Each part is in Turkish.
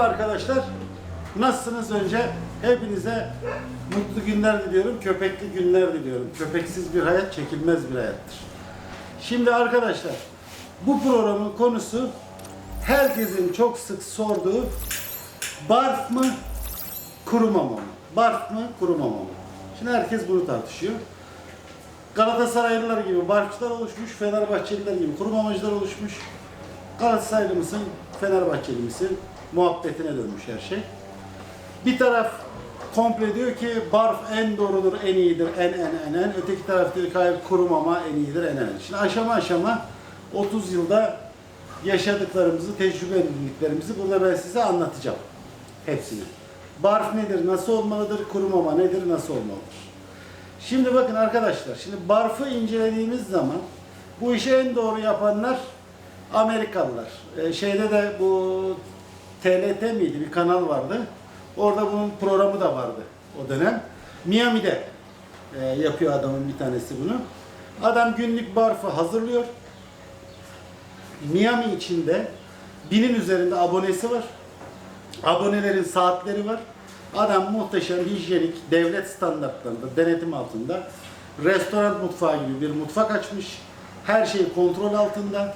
Merhaba arkadaşlar. Nasılsınız önce? Hepinize mutlu günler diliyorum, köpekli günler diliyorum. Köpeksiz bir hayat çekilmez bir hayattır. Şimdi arkadaşlar, bu programın konusu herkesin çok sık sorduğu barf mı, kuru mama mı? Barf mı, kuru mama mı? Şimdi herkes bunu tartışıyor. Galatasaraylılar gibi barfçılar oluşmuş, Fenerbahçeliler gibi kuru mamacılar oluşmuş. Galatasaraylı mısın, Fenerbahçeli misin muhabbetine dönmüş her şey. Bir taraf komple diyor ki barf en doğrudur, en iyidir, en en en en. Öteki taraf diyor ki hayır kuru mama en iyidir, en en. Şimdi aşama aşama 30 yılda yaşadıklarımızı, tecrübe edindiklerimizi burada ben size anlatacağım. Hepsini. Barf nedir, nasıl olmalıdır, kuru mama nedir, nasıl olmalıdır? Şimdi bakın arkadaşlar, şimdi barfı incelediğimiz zaman bu işi en doğru yapanlar Amerikalılar. Ee, şeyde de bu TLT miydi bir kanal vardı. Orada bunun programı da vardı o dönem. Miami'de e, yapıyor adamın bir tanesi bunu. Adam günlük barfı hazırlıyor. Miami içinde binin üzerinde abonesi var. Abonelerin saatleri var. Adam muhteşem hijyenik devlet standartlarında denetim altında restoran mutfağı gibi bir mutfak açmış. Her şey kontrol altında.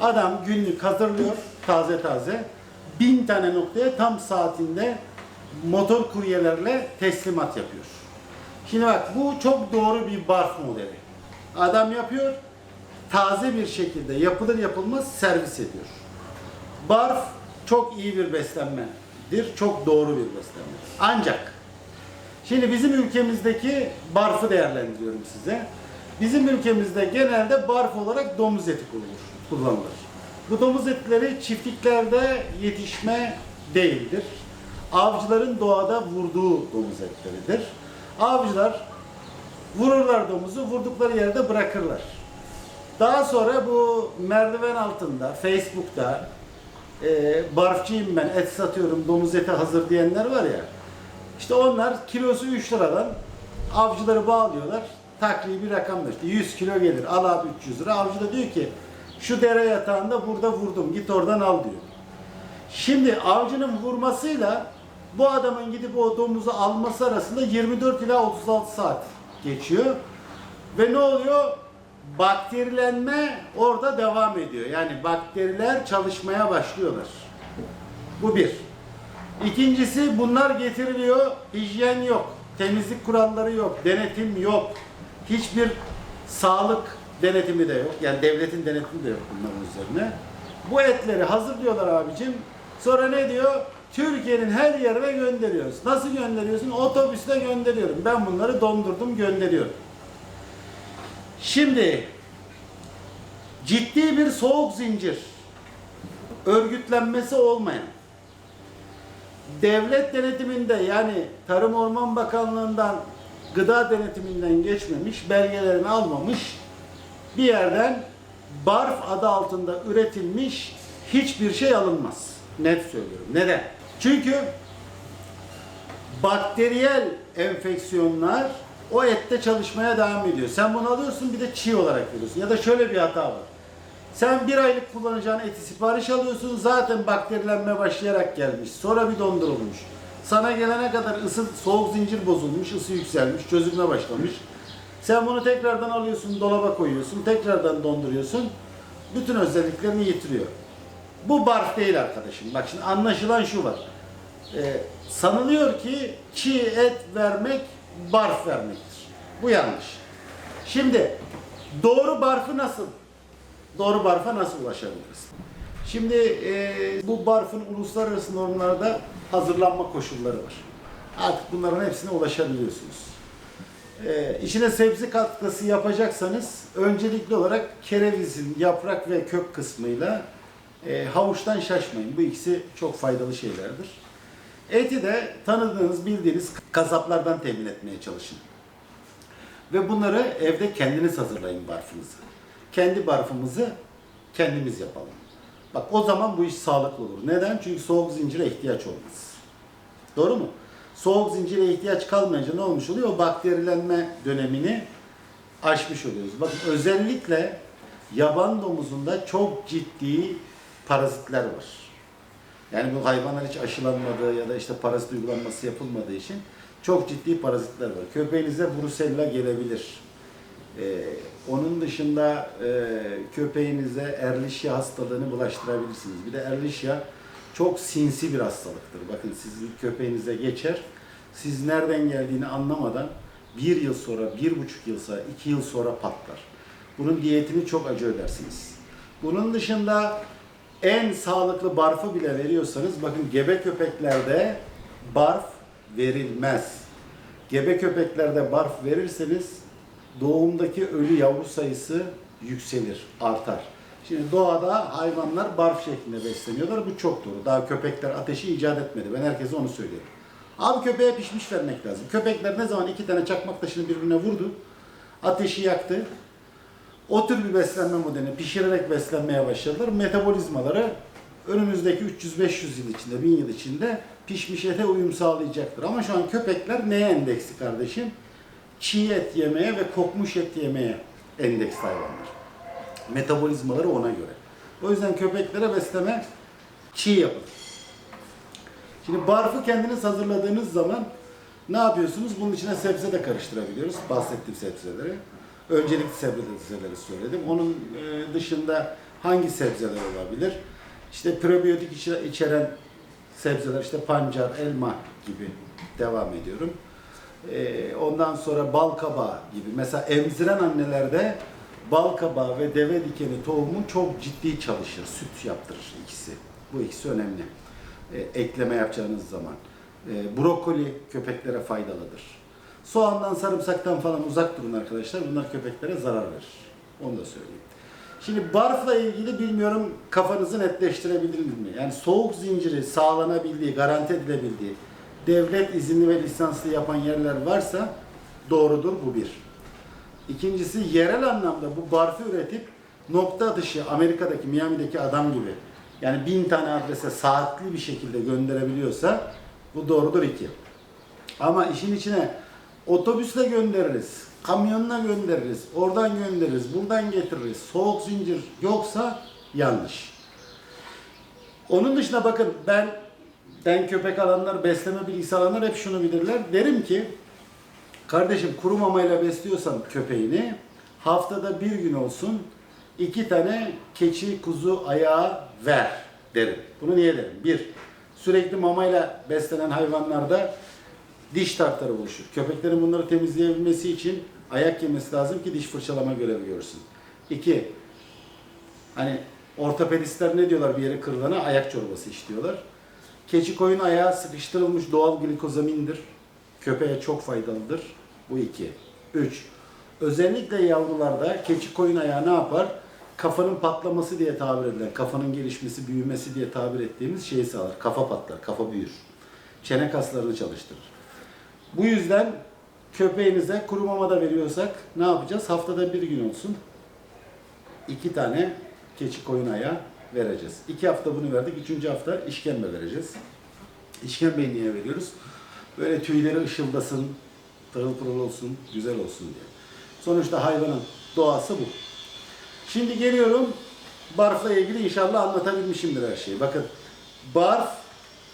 Adam günlük hazırlıyor taze taze. Bin tane noktaya tam saatinde motor kuryelerle teslimat yapıyor. Şimdi bak bu çok doğru bir barf modeli. Adam yapıyor, taze bir şekilde yapılır yapılmaz servis ediyor. Barf çok iyi bir beslenmedir, çok doğru bir beslenme. Ancak şimdi bizim ülkemizdeki barfı değerlendiriyorum size. Bizim ülkemizde genelde barf olarak domuz eti kullanılır. kullanılır. Bu domuz etleri çiftliklerde yetişme değildir. Avcıların doğada vurduğu domuz etleridir. Avcılar vururlar domuzu, vurdukları yerde bırakırlar. Daha sonra bu merdiven altında, Facebook'ta e, barfçıyım ben, et satıyorum, domuz eti hazır diyenler var ya. İşte onlar kilosu 3 liradan avcıları bağlıyorlar. Takribi rakamda işte 100 kilo gelir, al abi 300 lira. Avcı da diyor ki şu dere yatağında burada vurdum, git oradan al diyor. Şimdi avcının vurmasıyla bu adamın gidip o domuzu alması arasında 24 ila 36 saat geçiyor. Ve ne oluyor? Bakterilenme orada devam ediyor. Yani bakteriler çalışmaya başlıyorlar. Bu bir. İkincisi bunlar getiriliyor, hijyen yok, temizlik kuralları yok, denetim yok, hiçbir sağlık denetimi de yok. Yani devletin denetimi de yok bunların üzerine. Bu etleri hazırlıyorlar abicim. Sonra ne diyor? Türkiye'nin her yerine gönderiyoruz. Nasıl gönderiyorsun? Otobüsle gönderiyorum. Ben bunları dondurdum, gönderiyorum. Şimdi ciddi bir soğuk zincir örgütlenmesi olmayan devlet denetiminde yani Tarım Orman Bakanlığı'ndan gıda denetiminden geçmemiş, belgelerini almamış bir yerden barf adı altında üretilmiş hiçbir şey alınmaz. Net söylüyorum. Neden? Çünkü bakteriyel enfeksiyonlar o ette çalışmaya devam ediyor. Sen bunu alıyorsun bir de çiğ olarak veriyorsun. Ya da şöyle bir hata var. Sen bir aylık kullanacağın eti sipariş alıyorsun zaten bakterilenme başlayarak gelmiş. Sonra bir dondurulmuş. Sana gelene kadar ısı, soğuk zincir bozulmuş, ısı yükselmiş, çözülme başlamış. Sen bunu tekrardan alıyorsun, dolaba koyuyorsun, tekrardan donduruyorsun. Bütün özelliklerini yitiriyor. Bu barf değil arkadaşım. Bak şimdi anlaşılan şu var. Ee, sanılıyor ki çiğ et vermek barf vermektir. Bu yanlış. Şimdi doğru barfı nasıl? Doğru barfa nasıl ulaşabiliriz? Şimdi e, bu barfın uluslararası normlarda hazırlanma koşulları var. Artık bunların hepsine ulaşabiliyorsunuz. E, içine sebze katkısı yapacaksanız öncelikli olarak kerevizin yaprak ve kök kısmıyla e, havuçtan şaşmayın. Bu ikisi çok faydalı şeylerdir. Eti de tanıdığınız, bildiğiniz kasaplardan temin etmeye çalışın. Ve bunları evde kendiniz hazırlayın barfınızı. Kendi barfımızı kendimiz yapalım. Bak o zaman bu iş sağlıklı olur. Neden? Çünkü soğuk zincire ihtiyaç olmaz. Doğru mu? Soğuk zincire ihtiyaç kalmayınca ne olmuş oluyor? O bakterilenme dönemini aşmış oluyoruz. Bakın özellikle yaban domuzunda çok ciddi parazitler var. Yani bu hayvanlar hiç aşılanmadığı ya da işte parazit uygulanması yapılmadığı için çok ciddi parazitler var. Köpeğinize brusella gelebilir. Ee, onun dışında e, köpeğinize Erlişya hastalığını bulaştırabilirsiniz. Bir de Erlişya çok sinsi bir hastalıktır. Bakın sizin köpeğinize geçer. Siz nereden geldiğini anlamadan bir yıl sonra, bir buçuk yıl sonra, iki yıl sonra patlar. Bunun diyetini çok acı ödersiniz. Bunun dışında en sağlıklı barfı bile veriyorsanız bakın gebe köpeklerde barf verilmez. Gebe köpeklerde barf verirseniz doğumdaki ölü yavru sayısı yükselir, artar. Şimdi doğada hayvanlar barf şeklinde besleniyorlar. Bu çok doğru. Daha köpekler ateşi icat etmedi. Ben herkese onu söylüyorum. Abi köpeğe pişmiş vermek lazım. Köpekler ne zaman iki tane çakmak taşını birbirine vurdu, ateşi yaktı. O tür bir beslenme modelini pişirerek beslenmeye başladılar. Metabolizmaları önümüzdeki 300-500 yıl içinde, 1000 yıl içinde pişmiş ete uyum sağlayacaktır. Ama şu an köpekler neye endeksli kardeşim? Çiğ et yemeye ve kokmuş et yemeye endeksli hayvanlar. Metabolizmaları ona göre. O yüzden köpeklere besleme çiğ yapın. Şimdi barfı kendiniz hazırladığınız zaman ne yapıyorsunuz? Bunun içine sebze de karıştırabiliyoruz. Bahsettiğim sebzeleri. Öncelikli sebzeleri söyledim. Onun e, dışında hangi sebzeler olabilir? İşte probiyotik içe- içeren sebzeler, işte pancar, elma gibi devam ediyorum. E, Ondan sonra bal kabağı gibi. Mesela emziren annelerde bal kabağı ve deve dikeni tohumu çok ciddi çalışır. Süt yaptırır ikisi. Bu ikisi önemli. E, ekleme yapacağınız zaman. E, brokoli köpeklere faydalıdır. Soğandan, sarımsaktan falan uzak durun arkadaşlar. Bunlar köpeklere zarar verir. Onu da söyleyeyim. Şimdi barfla ilgili bilmiyorum kafanızı netleştirebilir mi? Yani soğuk zinciri sağlanabildiği, garanti edilebildiği, devlet izinli ve lisanslı yapan yerler varsa doğrudur bu bir. İkincisi yerel anlamda bu barfı üretip nokta atışı Amerika'daki Miami'deki adam gibi yani bin tane adrese saatli bir şekilde gönderebiliyorsa bu doğrudur iki. Ama işin içine otobüsle göndeririz, kamyonla göndeririz, oradan göndeririz, buradan getiririz, soğuk zincir yoksa yanlış. Onun dışında bakın ben ben köpek alanlar, besleme bilgisi alanlar hep şunu bilirler. Derim ki kardeşim kuru mamayla besliyorsan köpeğini haftada bir gün olsun iki tane keçi kuzu ayağı ver derim. Bunu niye derim? Bir, sürekli mamayla beslenen hayvanlarda diş tartarı oluşur. Köpeklerin bunları temizleyebilmesi için ayak yemesi lazım ki diş fırçalama görevi görsün. İki, hani ortopedistler ne diyorlar bir yere kırılana? Ayak çorbası iç. Keçi koyun ayağı sıkıştırılmış doğal glikozamindir. Köpeğe çok faydalıdır. Bu iki. Üç, özellikle yavrularda keçi koyun ayağı ne yapar? Kafanın patlaması diye tabir edilen, kafanın gelişmesi, büyümesi diye tabir ettiğimiz şeyi sağlar. Kafa patlar, kafa büyür. Çene kaslarını çalıştırır. Bu yüzden köpeğinize kuru mama da veriyorsak ne yapacağız? Haftada bir gün olsun. iki tane keçi koyun ayağı vereceğiz. İki hafta bunu verdik. Üçüncü hafta işkembe vereceğiz. İşkembeyi niye veriyoruz? Böyle tüyleri ışıldasın, pırıl pırıl olsun, güzel olsun diye. Sonuçta hayvanın doğası bu. Şimdi geliyorum barfla ilgili inşallah anlatabilmişimdir her şeyi. Bakın barf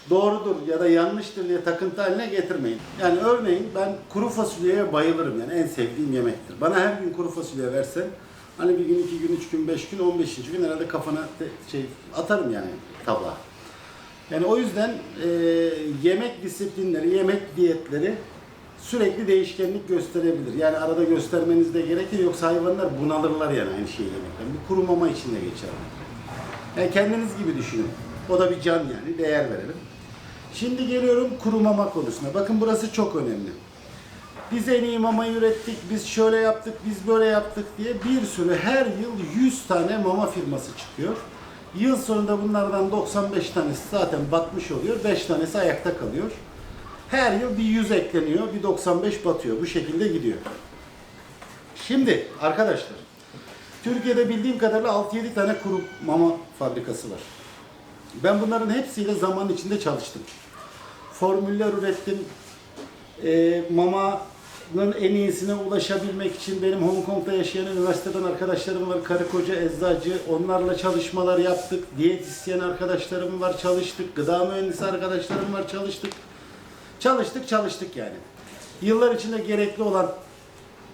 doğrudur ya da yanlıştır diye takıntı haline getirmeyin. Yani örneğin ben kuru fasulyeye bayılırım yani en sevdiğim yemektir. Bana her gün kuru fasulye versen hani bir gün, iki gün, üç gün, beş gün, on beşinci gün herhalde kafana şey atarım yani tabağa. Yani o yüzden e, yemek disiplinleri, yemek diyetleri sürekli değişkenlik gösterebilir. Yani arada göstermeniz de gerekir yoksa hayvanlar bunalırlar yani aynı şeyi yemekten. Bir kuru mama içinde geçer. Yani kendiniz gibi düşünün. O da bir can yani, değer verelim. Şimdi geliyorum kuru mama konusuna. Bakın burası çok önemli. Biz en iyi mamayı ürettik, biz şöyle yaptık, biz böyle yaptık diye bir sürü her yıl 100 tane mama firması çıkıyor. Yıl sonunda bunlardan 95 tanesi zaten batmış oluyor, 5 tanesi ayakta kalıyor. Her yıl bir 100 ekleniyor, bir 95 batıyor. Bu şekilde gidiyor. Şimdi arkadaşlar, Türkiye'de bildiğim kadarıyla 6-7 tane kuru mama fabrikası var. Ben bunların hepsiyle zaman içinde çalıştım. Formüller ürettim, e, mama en iyisine ulaşabilmek için benim Hong Kong'da yaşayan üniversiteden arkadaşlarım var. Karı koca eczacı. Onlarla çalışmalar yaptık. Diyetisyen arkadaşlarım var çalıştık. Gıda mühendisi arkadaşlarım var çalıştık. Çalıştık çalıştık yani. Yıllar içinde gerekli olan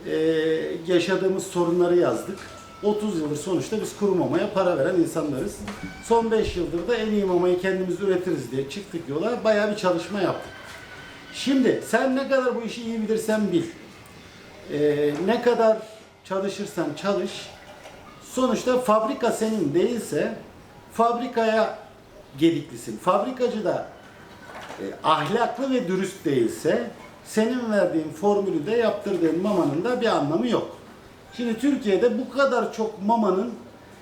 e, yaşadığımız sorunları yazdık. 30 yıldır sonuçta biz kuru mamaya para veren insanlarız. Son 5 yıldır da en iyi mamayı kendimiz üretiriz diye çıktık yola. Bayağı bir çalışma yaptık. Şimdi sen ne kadar bu işi iyi bilirsen bil. Ee, ne kadar çalışırsan çalış. Sonuçta fabrika senin değilse fabrikaya gediklisin. Fabrikacı da e, ahlaklı ve dürüst değilse senin verdiğin formülü de yaptırdığın mamanın da bir anlamı yok. Şimdi Türkiye'de bu kadar çok mamanın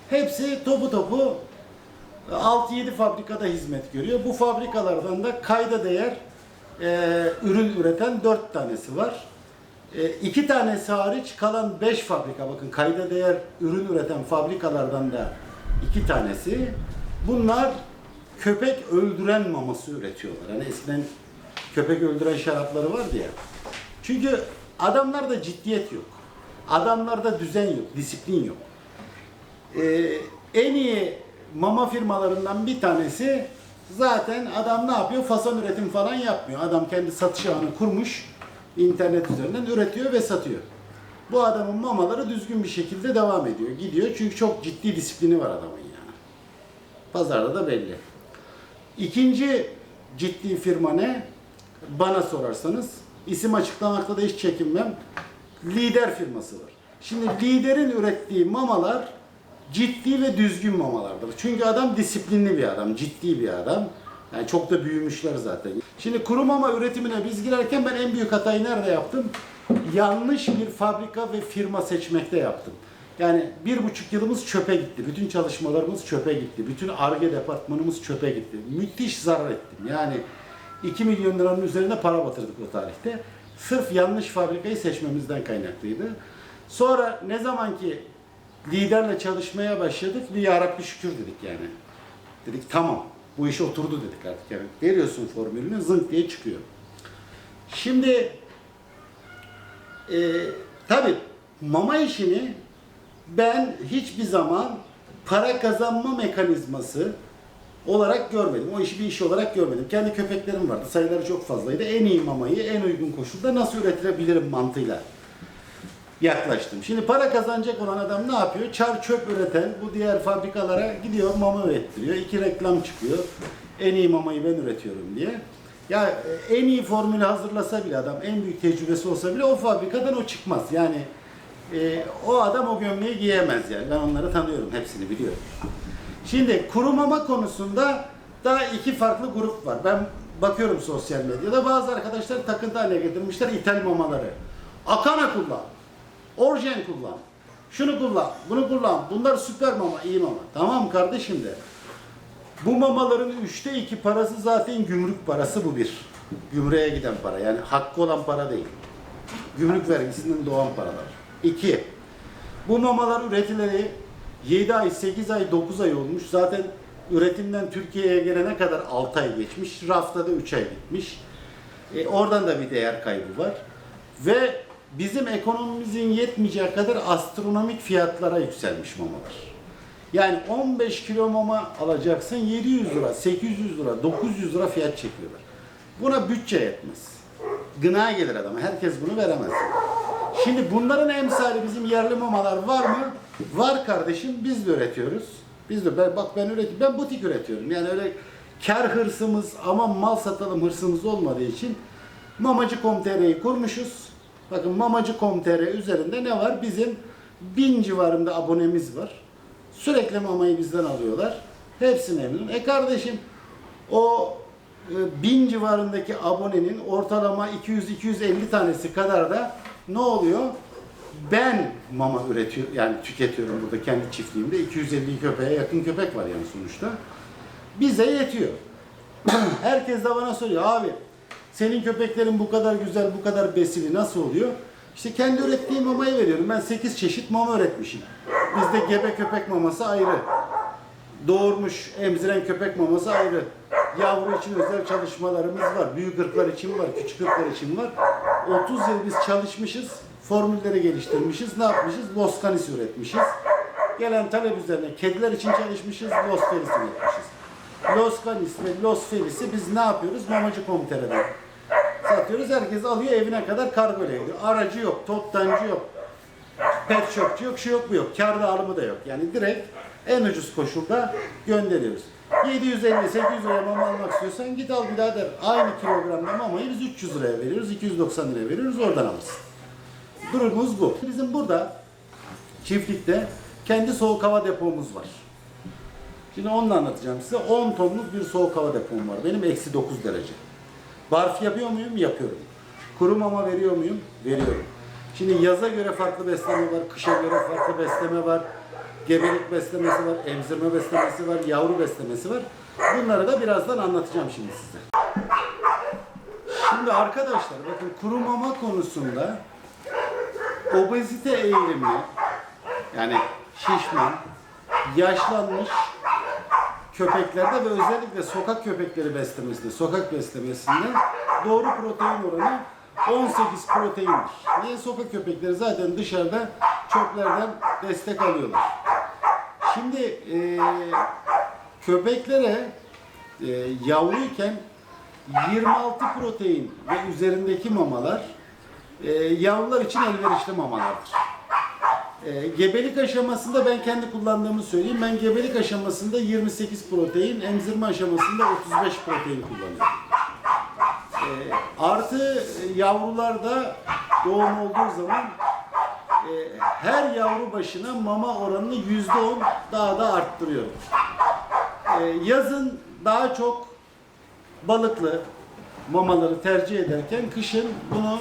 hepsi topu topu 6-7 fabrikada hizmet görüyor. Bu fabrikalardan da kayda değer e, ürün üreten 4 tanesi var. E, iki tanesi hariç kalan 5 fabrika bakın kayda değer ürün üreten fabrikalardan da iki tanesi. Bunlar köpek öldüren maması üretiyorlar. Hani eskiden köpek öldüren şarapları vardı ya. Çünkü adamlarda ciddiyet yok. Adamlarda düzen yok, disiplin yok. Ee, en iyi mama firmalarından bir tanesi zaten adam ne yapıyor? Fason üretim falan yapmıyor. Adam kendi satış ağını kurmuş, internet üzerinden üretiyor ve satıyor. Bu adamın mamaları düzgün bir şekilde devam ediyor, gidiyor. Çünkü çok ciddi disiplini var adamın yani. Pazarda da belli. İkinci ciddi firma ne? Bana sorarsanız isim açıklamakta da hiç çekinmem. Lider firması var. Şimdi liderin ürettiği mamalar ciddi ve düzgün mamalardır. Çünkü adam disiplinli bir adam, ciddi bir adam. Yani çok da büyümüşler zaten. Şimdi kuru mama üretimine biz girerken ben en büyük hatayı nerede yaptım? Yanlış bir fabrika ve firma seçmekte yaptım. Yani bir buçuk yılımız çöpe gitti. Bütün çalışmalarımız çöpe gitti. Bütün ARGE departmanımız çöpe gitti. Müthiş zarar ettim. Yani 2 milyon liranın üzerine para batırdık o tarihte. Sırf yanlış fabrikayı seçmemizden kaynaklıydı. Sonra ne zaman ki liderle çalışmaya başladık, bir yarabbi şükür dedik yani. Dedik tamam, bu iş oturdu dedik artık yani. Veriyorsun formülünü, zınk diye çıkıyor. Şimdi e, tabii mama işini ben hiçbir zaman para kazanma mekanizması olarak görmedim. O işi bir iş olarak görmedim. Kendi köpeklerim vardı. Sayıları çok fazlaydı. En iyi mamayı en uygun koşulda nasıl üretilebilirim mantığıyla yaklaştım. Şimdi para kazanacak olan adam ne yapıyor? Çar çöp üreten bu diğer fabrikalara gidiyor mama ürettiriyor. İki reklam çıkıyor. En iyi mamayı ben üretiyorum diye. Ya e, en iyi formülü hazırlasa bile adam, en büyük tecrübesi olsa bile o fabrikadan o çıkmaz. Yani e, o adam o gömleği giyemez yani. Ben onları tanıyorum, hepsini biliyorum. Şimdi kuru mama konusunda daha iki farklı grup var. Ben bakıyorum sosyal medyada bazı arkadaşlar takıntı haline getirmişler ithal mamaları. Akana kullan. Orjen kullan. Şunu kullan, bunu kullan. Bunlar süper mama, iyi mama. Tamam kardeşim de. Bu mamaların üçte iki parası zaten gümrük parası bu bir. Gümrüğe giden para. Yani hakkı olan para değil. Gümrük vergisinden doğan paralar. İki. Bu mamalar üretileli 7 ay, 8 ay, 9 ay olmuş. Zaten üretimden Türkiye'ye gelene kadar 6 ay geçmiş. Rafta da 3 ay gitmiş. E, oradan da bir değer kaybı var. Ve bizim ekonomimizin yetmeyeceği kadar astronomik fiyatlara yükselmiş mamalar. Yani 15 kilo mama alacaksın 700 lira, 800 lira, 900 lira fiyat çekiyorlar. Buna bütçe yetmez. Gına gelir adama. Herkes bunu veremez. Şimdi bunların emsali bizim yerli mamalar var mı? Var kardeşim. Biz de üretiyoruz. Biz de ben, bak ben üretiyorum. Ben butik üretiyorum. Yani öyle kar hırsımız ama mal satalım hırsımız olmadığı için Mamacı.com.tr'yi kurmuşuz. Bakın Mamacı.com.tr üzerinde ne var? Bizim bin civarında abonemiz var. Sürekli mamayı bizden alıyorlar. Hepsi memnun. E kardeşim o e, bin civarındaki abonenin ortalama 200-250 tanesi kadar da ne oluyor? Ben mama üretiyor yani tüketiyorum burada kendi çiftliğimde 250 köpeğe yakın köpek var yani sonuçta. Bize yetiyor. Herkes de bana soruyor abi senin köpeklerin bu kadar güzel, bu kadar besili nasıl oluyor? İşte kendi ürettiğim mamayı veriyorum. Ben 8 çeşit mama üretmişim. Bizde gebe köpek maması ayrı. Doğurmuş, emziren köpek maması ayrı. Yavru için özel çalışmalarımız var. Büyük ırklar için var, küçük ırklar için var. 30 yıl biz çalışmışız, formülleri geliştirmişiz. Ne yapmışız? Los Canis üretmişiz. Gelen talep üzerine kediler için çalışmışız, Los Felis üretmişiz. Los Canis ve Los Felis'i biz ne yapıyoruz? Mamacı komitereden satıyoruz. Herkes alıyor evine kadar kargo ile gidiyor. Aracı yok, toptancı yok, pet shopçu yok, şu yok bu yok. Kar dağılımı da yok. Yani direkt en ucuz koşulda gönderiyoruz. 750-800 liraya mama almak istiyorsan git al birader. Aynı kilogramda mamayı biz 300 liraya veriyoruz, 290 liraya veriyoruz, oradan alırsın. Durumumuz bu. Bizim burada çiftlikte kendi soğuk hava depomuz var. Şimdi onu anlatacağım size. 10 tonluk bir soğuk hava depom var. Benim eksi 9 derece. Barf yapıyor muyum? Yapıyorum. Kuru mama veriyor muyum? Veriyorum. Şimdi yaza göre farklı besleme var, kışa göre farklı besleme var. Gebelik beslemesi var, emzirme beslemesi var, yavru beslemesi var. Bunları da birazdan anlatacağım şimdi size. Şimdi arkadaşlar bakın kuru mama konusunda obezite eğilimi yani şişman, yaşlanmış köpeklerde ve özellikle sokak köpekleri beslemesinde, sokak beslemesinde doğru protein oranı 18 proteindir. Niye? Sokak köpekleri zaten dışarıda çöplerden destek alıyorlar. Şimdi e, köpeklere e, yavruyken 26 protein ve üzerindeki mamalar e, yavrular için elverişli mamalardır. E, gebelik aşamasında ben kendi kullandığımı söyleyeyim. Ben gebelik aşamasında 28 protein, emzirme aşamasında 35 protein kullanıyorum. E, artı yavrularda doğum olduğu zaman e, her yavru başına mama oranını %10 daha da arttırıyorum. E, yazın daha çok balıklı mamaları tercih ederken kışın bunu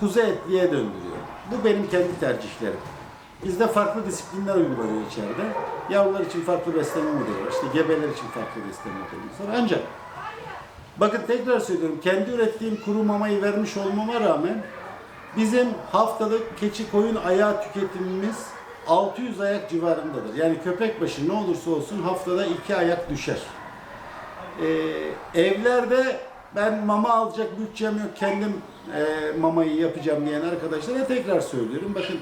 kuzu etliye döndürüyorum. Bu benim kendi tercihlerim. Bizde farklı disiplinler uygulanıyor içeride. Yavrular için farklı besleme modeli var. İşte gebeler için farklı besleme modeli var. Ancak bakın tekrar söylüyorum kendi ürettiğim kuru mamayı vermiş olmama rağmen bizim haftalık keçi koyun ayağı tüketimimiz 600 ayak civarındadır. Yani köpek başı ne olursa olsun haftada 2 ayak düşer. Ee, evlerde ben mama alacak bütçem yok kendim e, mamayı yapacağım diyen arkadaşlara tekrar söylüyorum. Bakın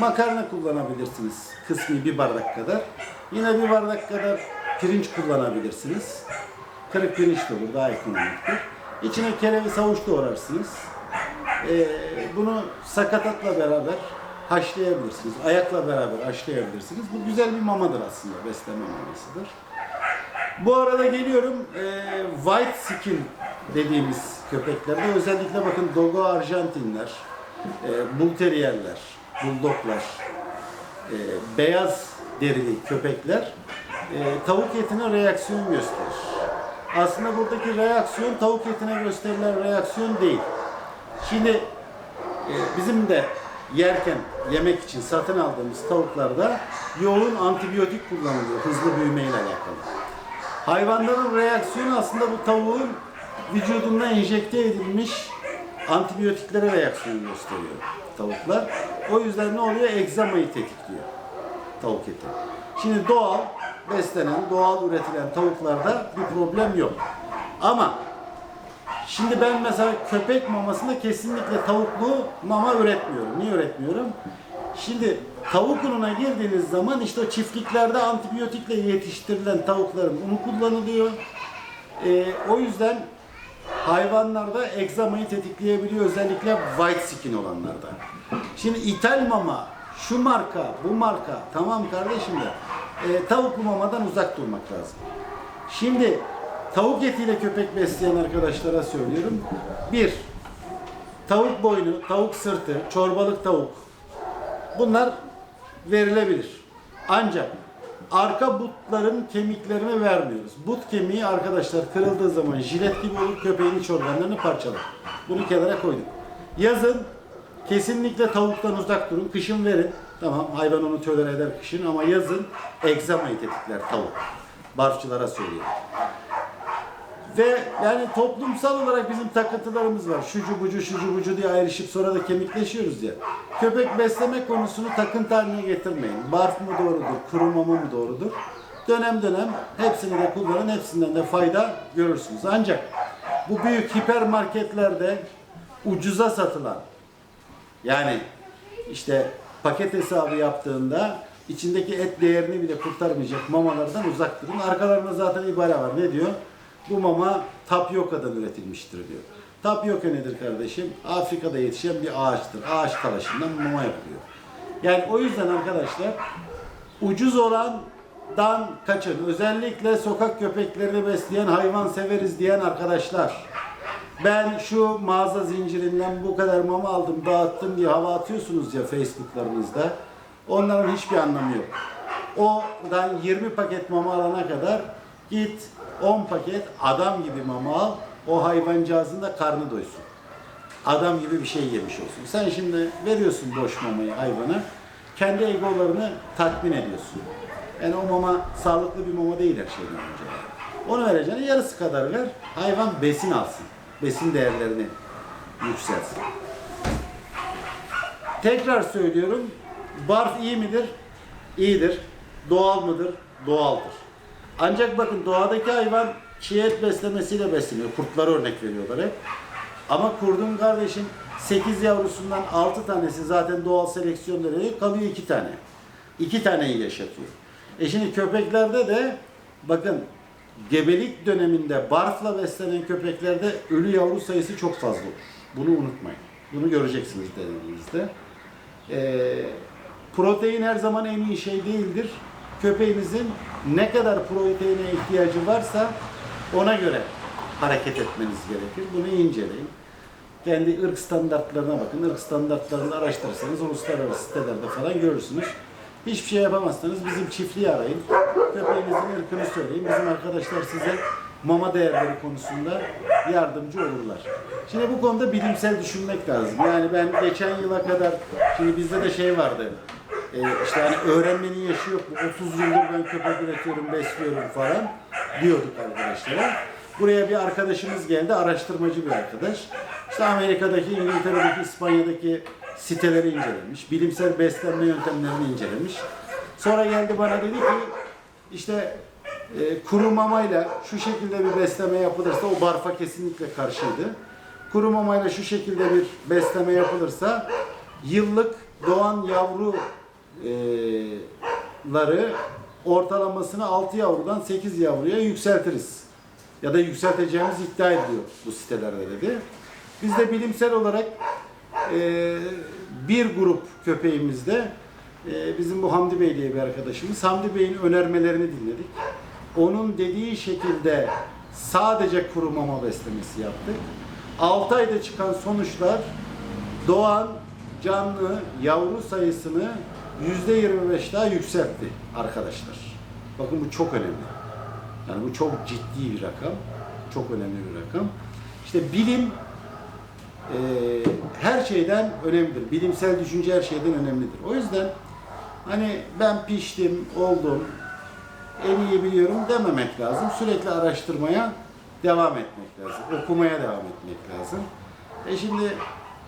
makarna kullanabilirsiniz kısmi bir bardak kadar. Yine bir bardak kadar pirinç kullanabilirsiniz. Kırık pirinç de olur daha ekonomiktir. İçine kereviz havuç doğrarsınız. Ee, bunu sakatatla beraber haşlayabilirsiniz. Ayakla beraber haşlayabilirsiniz. Bu güzel bir mamadır aslında. Besleme mamasıdır. Bu arada geliyorum e, white skin dediğimiz köpeklerde özellikle bakın Dogo Arjantinler, e, Bull Terrierler, Bulldoglar, e, beyaz derili köpekler e, tavuk etine reaksiyon gösterir. Aslında buradaki reaksiyon tavuk etine gösterilen reaksiyon değil. Şimdi e, bizim de yerken yemek için satın aldığımız tavuklarda yoğun antibiyotik kullanılıyor hızlı büyümeyle alakalı. Hayvanların reaksiyonu aslında bu tavuğun vücudunda enjekte edilmiş antibiyotiklere reaksiyon gösteriyor tavuklar. O yüzden ne oluyor? Egzamayı tetikliyor tavuk eti. Şimdi doğal beslenen, doğal üretilen tavuklarda bir problem yok. Ama Şimdi ben mesela köpek mamasında kesinlikle tavuklu mama üretmiyorum. Niye üretmiyorum? Şimdi tavuk ununa girdiğiniz zaman işte o çiftliklerde antibiyotikle yetiştirilen tavukların unu kullanılıyor. Ee, o yüzden hayvanlarda egzamayı tetikleyebiliyor özellikle white skin olanlarda. Şimdi ithal mama, şu marka, bu marka tamam kardeşim de e, tavuklu mamadan uzak durmak lazım. Şimdi tavuk etiyle köpek besleyen arkadaşlara söylüyorum. Bir, tavuk boynu, tavuk sırtı, çorbalık tavuk. Bunlar verilebilir. Ancak arka butların kemiklerini vermiyoruz. But kemiği arkadaşlar kırıldığı zaman jilet gibi olur köpeğin iç organlarını parçalar. Bunu kenara koyduk. Yazın kesinlikle tavuktan uzak durun. Kışın verin. Tamam hayvan onu tolere eder kışın ama yazın egzamayı tetikler tavuk. Barfçılara söylüyorum. Ve yani toplumsal olarak bizim takıntılarımız var. Şucu bucu şucu bucu diye ayrışıp sonra da kemikleşiyoruz ya. Köpek besleme konusunu takıntı haline getirmeyin. Barf mı doğrudur, kuru mama mı doğrudur? Dönem dönem hepsini de kullanın, hepsinden de fayda görürsünüz. Ancak bu büyük hipermarketlerde ucuza satılan yani işte paket hesabı yaptığında içindeki et değerini bile kurtarmayacak mamalardan uzak durun. Arkalarında zaten ibare var. Ne diyor? Bu mama tapyoka'dan üretilmiştir diyor. Tapyoka nedir kardeşim? Afrika'da yetişen bir ağaçtır. Ağaç talaşından mama yapılıyor. Yani o yüzden arkadaşlar ucuz olandan kaçın. Özellikle sokak köpeklerini besleyen hayvan severiz diyen arkadaşlar. Ben şu mağaza zincirinden bu kadar mama aldım, dağıttım diye hava atıyorsunuz ya Facebook'larınızda. Onların hiçbir anlamı yok. Oradan 20 paket mama alana kadar git 10 paket adam gibi mama al. O hayvancağızın da karnı doysun. Adam gibi bir şey yemiş olsun. Sen şimdi veriyorsun boş mamayı hayvana. Kendi egolarını tatmin ediyorsun. Yani o mama sağlıklı bir mama değil her şeyden önce. Onu vereceğine yarısı kadar ver. Hayvan besin alsın. Besin değerlerini yükselsin. Tekrar söylüyorum. Barf iyi midir? İyidir. Doğal mıdır? Doğaldır. Ancak bakın doğadaki hayvan çiğ et beslemesiyle besleniyor. Kurtlara örnek veriyorlar hep. Ama kurdun kardeşim 8 yavrusundan 6 tanesi zaten doğal seleksiyon nedeniyle kalıyor 2 tane. 2 taneyi yaşatıyor. E şimdi köpeklerde de bakın gebelik döneminde barfla beslenen köpeklerde ölü yavru sayısı çok fazla olur. Bunu unutmayın. Bunu göreceksiniz denediğinizde. Ee, protein her zaman en iyi şey değildir. Köpeğinizin ne kadar proteine ihtiyacı varsa ona göre hareket etmeniz gerekir. Bunu inceleyin. Kendi ırk standartlarına bakın. Irk standartlarını araştırırsanız uluslararası sitelerde falan görürsünüz. Hiçbir şey yapamazsanız bizim çiftliği arayın. Köpeğinizin ırkını söyleyin. Bizim arkadaşlar size mama değerleri konusunda yardımcı olurlar. Şimdi bu konuda bilimsel düşünmek lazım. Yani ben geçen yıla kadar, şimdi bizde de şey vardı. Ee, işte hani öğrenmenin yaşı yok. Bu 30 yıldır ben köpek üretiyorum, besliyorum falan diyorduk arkadaşlara. Buraya bir arkadaşımız geldi, araştırmacı bir arkadaş. İşte Amerika'daki, İngiltere'deki, İspanya'daki siteleri incelemiş, bilimsel beslenme yöntemlerini incelemiş. Sonra geldi bana dedi ki, işte e, kuru mamayla şu şekilde bir besleme yapılırsa, o barfa kesinlikle karşıydı. Kuru mamayla şu şekilde bir besleme yapılırsa, yıllık doğan yavru e, ları ortalamasını 6 yavrudan 8 yavruya yükseltiriz. Ya da yükselteceğimiz iddia ediliyor bu sitelerde dedi. Biz de bilimsel olarak e, bir grup köpeğimizde e, bizim bu Hamdi Bey diye bir arkadaşımız Hamdi Bey'in önermelerini dinledik. Onun dediği şekilde sadece kuru mama beslemesi yaptık. 6 ayda çıkan sonuçlar doğan canlı yavru sayısını %25 daha yükseltti arkadaşlar. Bakın bu çok önemli. Yani bu çok ciddi bir rakam. Çok önemli bir rakam. İşte bilim e, her şeyden önemlidir. Bilimsel düşünce her şeyden önemlidir. O yüzden hani ben piştim, oldum, en iyi biliyorum dememek lazım. Sürekli araştırmaya devam etmek lazım. Okumaya devam etmek lazım. E şimdi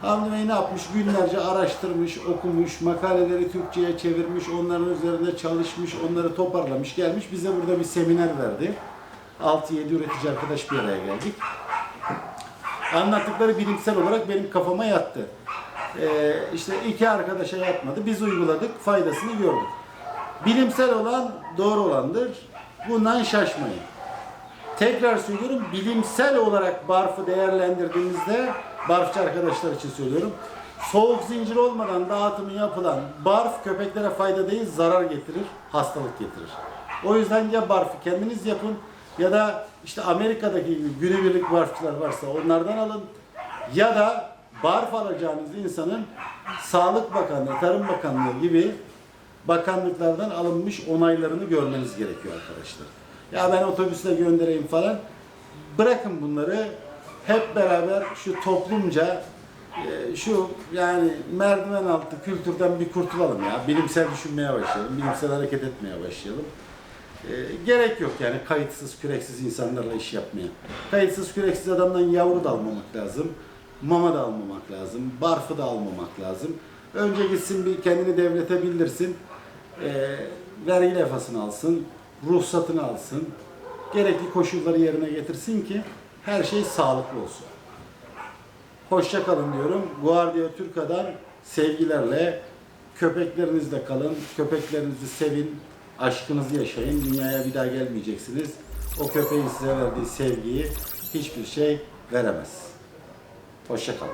Hamdi Bey ne yapmış? Günlerce araştırmış, okumuş, makaleleri Türkçe'ye çevirmiş, onların üzerinde çalışmış, onları toparlamış, gelmiş. Bize burada bir seminer verdi. 6-7 üretici arkadaş bir araya geldik. Anlattıkları bilimsel olarak benim kafama yattı. Ee, işte iki arkadaşa yatmadı. Biz uyguladık, faydasını gördük. Bilimsel olan doğru olandır. Bundan şaşmayın. Tekrar söylüyorum, bilimsel olarak barfı değerlendirdiğimizde, barfçı arkadaşlar için söylüyorum, soğuk zincir olmadan dağıtımı yapılan barf köpeklere fayda değil, zarar getirir, hastalık getirir. O yüzden ya barfı kendiniz yapın ya da işte Amerika'daki gibi günübirlik barfçılar varsa onlardan alın ya da barf alacağınız insanın Sağlık Bakanlığı, Tarım Bakanlığı gibi bakanlıklardan alınmış onaylarını görmeniz gerekiyor arkadaşlar. Ya ben otobüsle göndereyim falan. Bırakın bunları hep beraber şu toplumca e, şu yani merdiven altı kültürden bir kurtulalım ya. Bilimsel düşünmeye başlayalım, bilimsel hareket etmeye başlayalım. E, gerek yok yani kayıtsız küreksiz insanlarla iş yapmaya. Kayıtsız küreksiz adamdan yavru da almamak lazım. Mama da almamak lazım. Barfı da almamak lazım. Önce gitsin bir kendini devlete bildirsin. E, vergi levhasını alsın. Ruhsatını alsın. Gerekli koşulları yerine getirsin ki her şey sağlıklı olsun. Hoşça kalın diyorum. Guardia Türka'dan sevgilerle köpeklerinizle kalın. Köpeklerinizi sevin. Aşkınızı yaşayın. Dünyaya bir daha gelmeyeceksiniz. O köpeğin size verdiği sevgiyi hiçbir şey veremez. Hoşça kalın.